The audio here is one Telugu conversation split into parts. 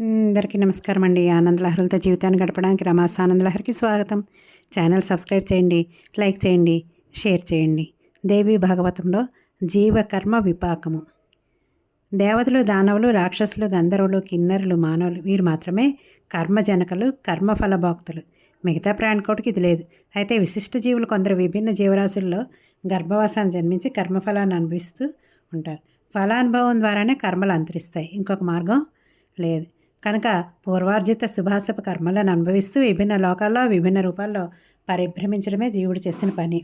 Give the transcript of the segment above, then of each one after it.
అందరికీ నమస్కారం అండి ఆనందలహరులతో జీవితాన్ని గడపడానికి రమాస్ ఆనందలహరికి స్వాగతం. ఛానల్ సబ్స్క్రైబ్ చేయండి లైక్ చేయండి షేర్ చేయండి. దేవి భాగవతంలో జీవకర్మ విపాకము. దేవతలు దానవులు రాక్షసులు గంధర్వులు కిన్నరులు మానవులు వీరు మాత్రమే కర్మజనకలు కర్మఫల భోక్తులు మిగతా ప్రాణికోటికి ఇది లేదు. అయితే విశిష్ట జీవులు కొందరు విభిన్న జీవరాశుల్లో గర్భవాసాన్ని జన్మించి కర్మఫలాన్ని అనుభవిస్తూ ఉంటారు. ఫలానుభవం ద్వారానే కర్మలు అంతరిస్తాయి. ఇంకొక మార్గం లేదు. కనుక పూర్వార్జిత శుభాశుభ కర్మలను అనుభవిస్తూ విభిన్న లోకాల్లో విభిన్న రూపాల్లో పరిభ్రమించడమే జీవుడు చేసిన పని.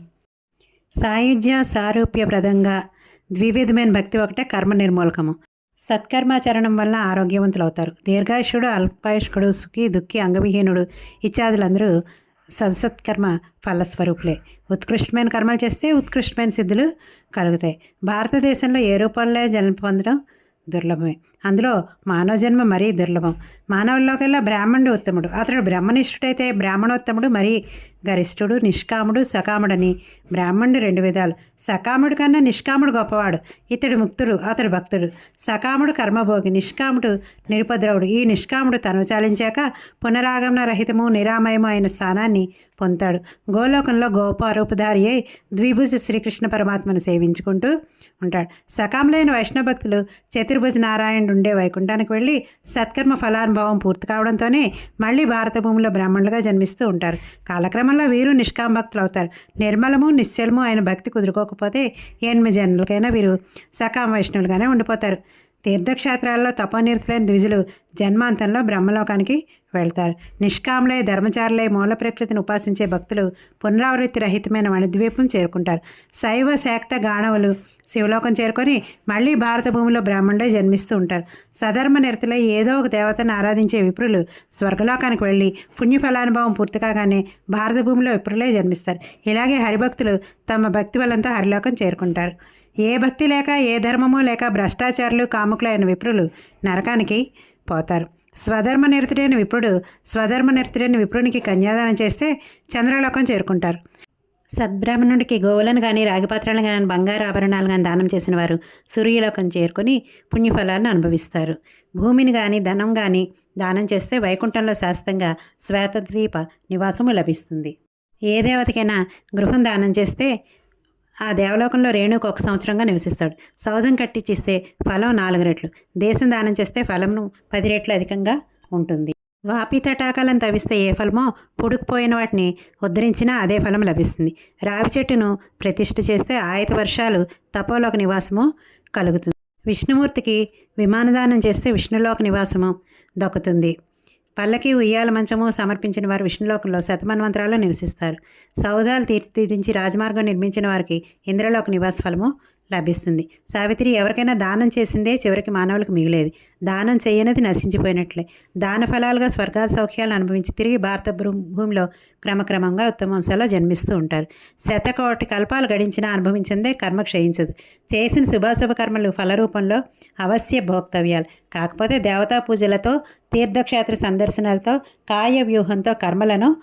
సాయుధ్య సారూప్యప్రదంగా ద్వివిధమైన భక్తి ఒకటే కర్మ నిర్మూలకము. సత్కర్మాచరణం వల్ల ఆరోగ్యవంతులు అవుతారు దీర్ఘాయుషుడు అల్పాయుష్కుడు సుఖి దుఃఖి అంగవిహీనుడు ఇత్యాదులందరూ సత్సత్కర్మ ఫలస్వరూపులే. ఉత్కృష్టమైన కర్మలు చేస్తే ఉత్కృష్టమైన సిద్ధులు కలుగుతాయి. భారతదేశంలో ఏ రూపంలో జన్మ పొందడం దుర్లభమే. అందులో మానవ జన్మ మరీ దుర్లభం. మానవుల్లోకెల్లా బ్రాహ్మణుడు ఉత్తముడు. అతడు బ్రహ్మనిష్ఠుడైతే బ్రాహ్మణోత్తముడు మరి గరిష్ఠుడు నిష్కాముడు సకాముడని బ్రాహ్మణుడు రెండు విధాలు. సకాముడు కన్నా నిష్కాముడు గొప్పవాడు ఇతడు ముక్తుడు అతడు భక్తుడు. సకాముడు కర్మభోగి నిష్కాముడు నిరుపద్రవుడు. ఈ నిష్కాముడు తను చాలించాక పునరాగమన రహితము నిరామయము అయిన స్థానాన్ని పొందుతాడు. గోలోకంలో గోపారూపధారి అయి ద్విభుజ శ్రీకృష్ణ పరమాత్మను సేవించుకుంటూ ఉంటాడు. సకాములైన వైష్ణవ భక్తులు చతుర్భుజ నారాయణుడు ఉండే వైకుంఠానికి వెళ్ళి సత్కర్మ ఫలానుభవం పూర్తి కావడంతోనే మళ్ళీ భారత భూమిలో బ్రాహ్మణులుగా జన్మిస్తూ ఉంటారు. కాలక్రమంలో వీరు నిష్కాంభక్తులు అవుతారు. నిర్మలము నిశ్చలము ఆయన భక్తి కుదురుకోకపోతే ఎనిమిది జన్మలకైనా వీరు సకామ వైష్ణవులుగానే ఉండిపోతారు. తీర్థక్షేత్రాల్లో తపోనిరతులైన ద్విజులు జన్మాంతంలో బ్రహ్మలోకానికి వెళ్తారు. నిష్కాములై ధర్మచారులై మూల ప్రకృతిని ఉపాసించే భక్తులు పునరావృత్తి రహితమైన మణిద్వీపం చేరుకుంటారు. శైవ శాక్త గాణవులు శివలోకం చేరుకొని మళ్ళీ భారత భూమిలో బ్రాహ్మణుడే జన్మిస్తూ ఉంటారు. సధర్మ నిరతులై ఏదో ఒక దేవతను ఆరాధించే విప్రులు స్వర్గలోకానికి వెళ్ళి పుణ్యఫలానుభవం పూర్తి కాగానే భారత భూమిలో విప్రులే జన్మిస్తారు. ఇలాగే హరిభక్తులు తమ భక్తి బలంతో హరిలోకం చేరుకుంటారు. ఏ భక్తి లేక ఏ ధర్మము లేక భ్రష్టాచారులు కాముకులైన విప్రులు నరకానికి పోతారు. స్వధర్మ నిరతుడైన విప్రుడు స్వధర్మ నిరతుడైన విప్రునికి కన్యాదానం చేస్తే చంద్రలోకం చేరుకుంటారు. సద్బ్రాహ్మణుడికి గోవులను కానీ రాగిపాత్రలను కానీ బంగారు ఆభరణాలు కానీ దానం చేసిన వారు సూర్యలోకం చేరుకొని పుణ్యఫలాన్ని అనుభవిస్తారు. భూమిని కానీ ధనం కానీ దానం చేస్తే వైకుంఠంలో శాశ్వతంగా శ్వేతద్వీప నివాసము లభిస్తుంది. ఏ దేవతకైనా గృహం దానం చేస్తే ఆ దేవలోకంలో రేణుకు ఒక సంవత్సరంగా నివసిస్తాడు. సౌధం కట్టించిస్తే ఫలం నాలుగు రెట్లు. దేశం దానం చేస్తే ఫలంను పది రెట్లు అధికంగా ఉంటుంది. వాపి తటాకాలను తవ్విస్తే ఏ ఫలమో పుడుకుపోయిన వాటిని ఉద్ధరించినా అదే ఫలం లభిస్తుంది. రావి చెట్టును ప్రతిష్ఠ చేస్తే ఆయత వర్షాలు తపోలోక నివాసము కలుగుతుంది. విష్ణుమూర్తికి విమానదానం చేస్తే విష్ణులోక నివాసము దక్కుతుంది. పల్లకి ఉయ్యాల మంచము సమర్పించిన వారు విష్ణులోకంలో శతమన్వంతరాల్లో నివసిస్తారు. సౌదాలు తీర్చిదిద్దించి రాజమార్గం నిర్మించిన వారికి ఇంద్రలోక నివాస ఫలము లభిస్తుంది. సావిత్రి ఎవరికైనా దానం చేసిందే చివరికి మానవులకు మిగిలేది. దానం చేయనది నశించిపోయినట్లే. దాన ఫలాలుగా స్వర్గాల సౌఖ్యాలను అనుభవించి తిరిగి భారత భూ- భూమిలో క్రమక్రమంగా ఉత్తమాంశాల్లో జన్మిస్తూ ఉంటారు. శతకోటి కల్పాలు గడించినా అనుభవించిందే కర్మ క్షయించదు. చేసిన శుభాశుభ కర్మలు ఫలరూపంలో అవశ్య భోక్తవ్యాలు. కాకపోతే దేవతా పూజలతో తీర్థక్షేత్ర సందర్శనాలతో కాయ వ్యూహంతో కర్మలను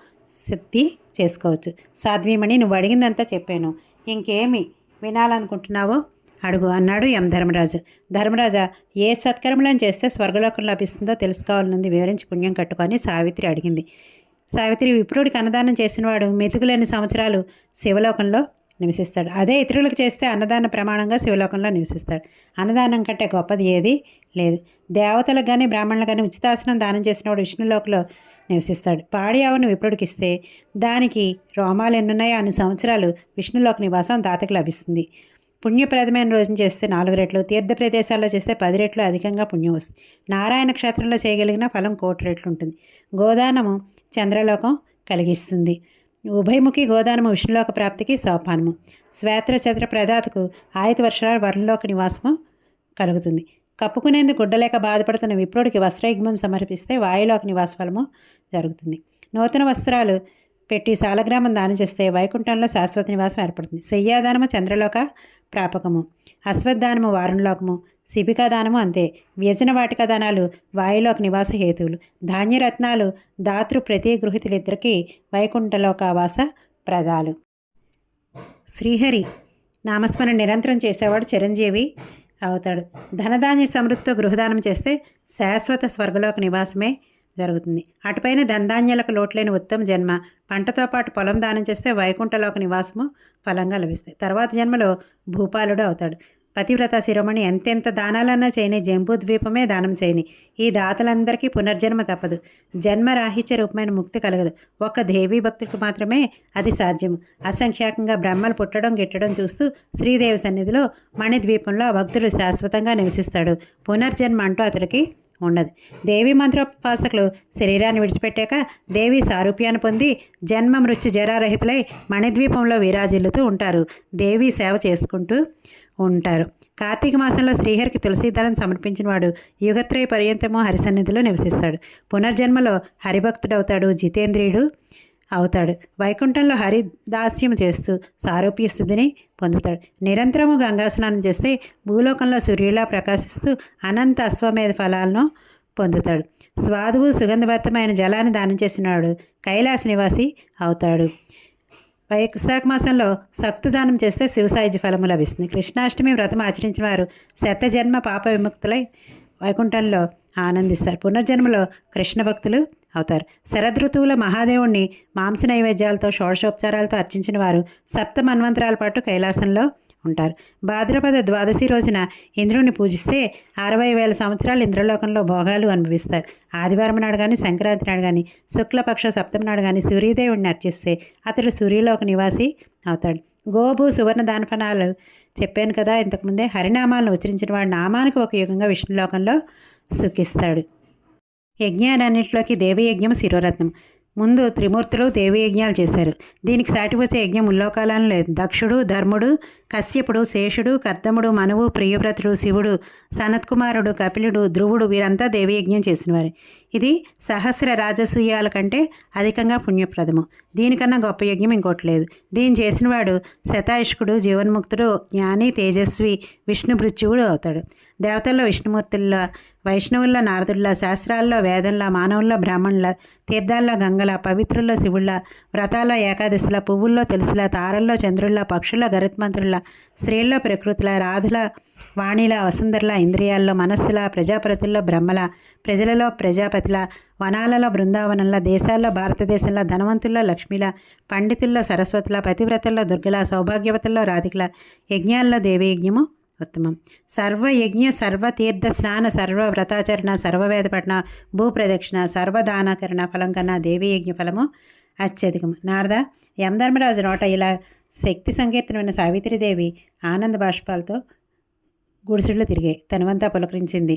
సిద్ధి చేసుకోవచ్చు. సాధ్వీమణి నువ్వు అడిగిందంతా చెప్పాను. ఇంకేమి? వినాలనుకుంటున్నావో అడుగు అన్నాడు ఎం ధర్మరాజు. ధర్మరాజా ఏ సత్కర్మలను చేస్తే స్వర్గలోకం లభిస్తుందో తెలుసుకోవాలనుంది వివరించి పుణ్యం కట్టుకొని సావిత్రి అడిగింది. సావిత్రి విప్రుడికి అన్నదానం చేసినవాడు మెతుకులేని సంవత్సరాలు శివలోకంలో నివసిస్తాడు. అదే ఇతరులకు చేస్తే అన్నదాన ప్రమాణంగా శివలోకంలో నివసిస్తాడు. అన్నదానం కంటే గొప్పది ఏది? లేదు. దేవతలకు కానీ బ్రాహ్మణులకు కానీ ఉచితాసనం దానం చేసినవాడు విష్ణులోకంలో నివసిస్తాడు. పాడి ఆవును విప్రుడికి ఇస్తే దానికి రోమాలు ఎన్నున్నాయో అన్ని సంవత్సరాలు విష్ణులోక నివాసం దాతకు లభిస్తుంది. పుణ్యప్రదమైన రోజున చేస్తే నాలుగు రెట్లు తీర్థ ప్రదేశాల్లో చేస్తే పది రెట్లు అధికంగా పుణ్యం వస్తుంది. నారాయణ క్షేత్రంలో చేయగలిగిన ఫలం కోటి రెట్లు ఉంటుంది. గోదానము చంద్రలోకం కలిగిస్తుంది. ఉభయముఖి గోదానము విష్ణులోక ప్రాప్తికి సోపానము. శ్వేత్ర చంద్ర ప్రదాతకు ఆయుత వర్షాల వరుణలోక నివాసము కలుగుతుంది. కప్పుకునేందుకు గుడ్డలేక బాధపడుతున్న విప్రుడికి వస్త్రయుగ్మం సమర్పిస్తే వాయులోక నివాస ఫలము జరుగుతుంది. నూతన వస్త్రాలు పెట్టి సాలగ్రామం దానం చేస్తే వైకుంఠంలో శాశ్వత నివాసం ఏర్పడుతుంది. శయ్యాదానము చంద్రలోక ప్రాపకము అశ్వత్థానము వారుణలోకము శిబికా దానము అంతే. వ్యజన వాటిక దానాలు వాయులోక నివాస హేతువులు. ధాన్యరత్నాలు దాతృ ప్రతి గృహితులిద్దరికీ వైకుంఠలోకావాస ప్రదాలు. శ్రీహరి నామస్మరణ నిరంతరం చేసేవాడు చిరంజీవి. అవుతాడు. ధనధాన్య సమృద్ధితో గృహదానం చేస్తే శాశ్వత స్వర్గలోక నివాసమే జరుగుతుంది. అటుపైన ధనధాన్యాలకు లోట్లేని ఉత్తమ జన్మ. పంటతో పాటు పొలం దానం చేస్తే వైకుంఠలోక నివాసము ఫలంగా లభిస్తాయి. తర్వాత జన్మలో భూపాలుడు అవుతాడు. పతివ్రత శిరోమణి ఎంతెంత దానాలన్నా చేయని జంబూద్వీపమే దానం చేయని. ఈ దాతలందరికీ పునర్జన్మ తప్పదు. జన్మ రాహిత్య రూపమైన ముక్తి కలగదు. ఒక్క దేవీ భక్తుడికి మాత్రమే అది సాధ్యము. అసంఖ్యాకంగా బ్రహ్మలు పుట్టడం గిట్టడం చూస్తూ శ్రీదేవి సన్నిధిలో మణిద్వీపంలో ఆ భక్తుడు శాశ్వతంగా నివసిస్తాడు. పునర్జన్మ అంటూ అతడికి ఉండదు. దేవి మంత్రోపాసకులు శరీరాన్ని విడిచిపెట్టాక దేవి సారూప్యాన్ని పొంది జన్మ మృత్యు జరారహితులై మణిద్వీపంలో విరాజిల్లుతూ ఉంటారు. దేవి సేవ చేసుకుంటూ ఉంటారు. కార్తీక మాసంలో శ్రీహరికి తులసీదళం సమర్పించిన వాడు యుగత్రయ పర్యంతము హరిసన్నిధిలో నివసిస్తాడు. పునర్జన్మలో హరిభక్తుడవుతాడు జితేంద్రియుడు అవుతాడు. వైకుంఠంలో హరిదాస్యం చేస్తూ సారూప్య స్థితిని పొందుతాడు. నిరంతరము గంగా స్నానం చేస్తే భూలోకంలో సూర్యులా ప్రకాశిస్తూ అనంత అశ్వమేధ ఫలాలను పొందుతాడు. స్వాదువు సుగంధభరితమైన జలాన్ని దానం చేసినవాడు కైలాస నివాసి అవుతాడు. వైశాఖ మాసంలో సక్తుదానం చేస్తే శివసాయుజ ఫలము లభిస్తుంది. కృష్ణాష్టమి వ్రతం ఆచరించిన వారు శతజన్మ పాప విముక్తులై వైకుంఠంలో ఆనందిస్తారు. పునర్జన్మలో కృష్ణ భక్తులు అవుతారు. శరదృతువులో మహాదేవుణ్ణి మాంస నైవేద్యాలతో షోడశోపచారాలతో అర్చించిన వారు సప్త మన్వంతరాల పాటు కైలాసంలో ఉంటారు భాద్రపద ద్వాదశి రోజున ఇంద్రుడిని పూజిస్తే అరవై వేల సంవత్సరాలు ఇంద్రలోకంలో భోగాలు అనుభవిస్తారు. ఆదివారం నాడు కానీ సంక్రాంతి నాడు కానీ శుక్లపక్ష సప్తమి నాడు కానీ సూర్యదేవుడిని అర్చిస్తే అతడు సూర్యలోక నివాసి అవుతాడు. గోబు సువర్ణ దానఫనాలు చెప్పాను కదా ఇంతకుముందే హరినామాలను ఉచ్చరించిన వాడు నామానికి ఒక యుగంగా విష్ణులోకంలో సుఖిస్తాడు. యజ్ఞాలన్నింటిలోకి దేవయజ్ఞం శిరోరత్నం. ముందు త్రిమూర్తులు దేవయజ్ఞాలు చేశారు. దీనికి సాటి వచ్చే యజ్ఞం ముల్లోకాలను దక్షుడు ధర్ముడు కశ్యపుడు శేషుడు కర్దముడు మనువు ప్రియవ్రతుడు శివుడు సనత్కుమారుడు కపిలుడు ధ్రువుడు వీరంతా దేవయజ్ఞం చేసినవారు. ఇది సహస్ర రాజసూయాల కంటే అధికంగా పుణ్యప్రదము. దీనికన్నా గొప్ప యజ్ఞం ఇంకోటి లేదు. దీన్ని చేసినవాడు శతాయుష్కుడు జీవన్ముక్తుడు జ్ఞాని తేజస్వి విష్ణుభృత్యువుడు అవుతాడు. దేవతల్లో విష్ణుమూర్తుల్లో వైష్ణవుల్లో నారదుల్లా శాస్త్రాల్లో వేదంలో మానవుల్లో బ్రాహ్మణుల తీర్థాల్లో గంగల పవిత్రుల్లో శివుళ్ళ వ్రతాల్లో ఏకాదశిల పువ్వుల్లో తెలుసుల తారల్లో చంద్రుళ్ళ పక్షుల గరుత్మంత్రుల స్త్రీల్లో ప్రకృతుల రాధుల వాణిల వసుంధరల ఇంద్రియాల్లో మనస్సుల ప్రజాపతుల్లో బ్రహ్మల ప్రజలలో ప్రజాపతి ప్రజాపతిల వనాలలో బృందావనంలో దేశాల్లో భారతదేశంలో ధనవంతుల్లో లక్ష్మిల పండితుల్లో సరస్వతుల పతివ్రతల్లో దుర్గల సౌభాగ్యవతుల్లో రాధికల యజ్ఞాల్లో దేవయజ్ఞము ఉత్తమం. సర్వయజ్ఞ సర్వతీర్థ స్నాన సర్వ వ్రతాచరణ భూప్రదక్షిణ సర్వదానాకరణ ఫలం కన్నా దేవీయజ్ఞ ఫలము అత్యధికము. నారద యమధర్మరాజు నోట ఇలా శక్తి సంకీర్తనమైన సావిత్రిదేవి ఆనంద బాష్పాలతో గుడిసెళ్ళు తిరిగాయి. తనవంతా పులకరించింది.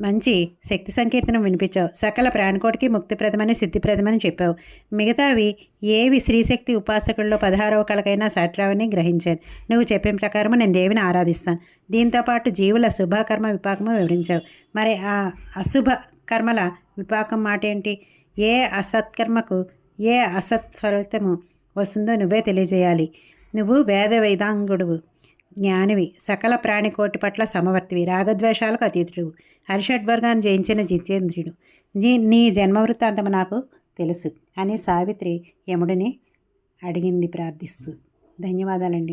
మంచి శక్తి సంకీర్తనం వినిపించావు. సకల ప్రాణకోటికి ముక్తిప్రదమని సిద్ధిప్రదమని చెప్పావు. మిగతావి ఏవి శ్రీశక్తి ఉపాసకుల్లో పదహారవ కళకైనా సాట్రావని గ్రహించాను. నువ్వు చెప్పిన ప్రకారము నేను దేవిని ఆరాధిస్తాను. దీంతోపాటు జీవుల శుభకర్మ విపాకము వివరించావు. మరి ఆ అశుభ కర్మల విపాకం మాట ఏంటి ఏ అసత్కర్మకు ఏ అసత్ఫలితము వస్తుందో నువ్వే తెలియజేయాలి. నువ్వు వేద వేదాంగుడువు జ్ఞానివి. సకల ప్రాణికోటి పట్ల సమవర్తివి. రాగద్వేషాలకు అతీతుడు. హర్షడ్వర్గాన్ని జయించిన జితేంద్రుడు నీ నీ జన్మవృత్తాంతము నాకు తెలుసు అని సావిత్రి యముడిని అడిగింది ప్రార్థిస్తూ. ధన్యవాదాలండి.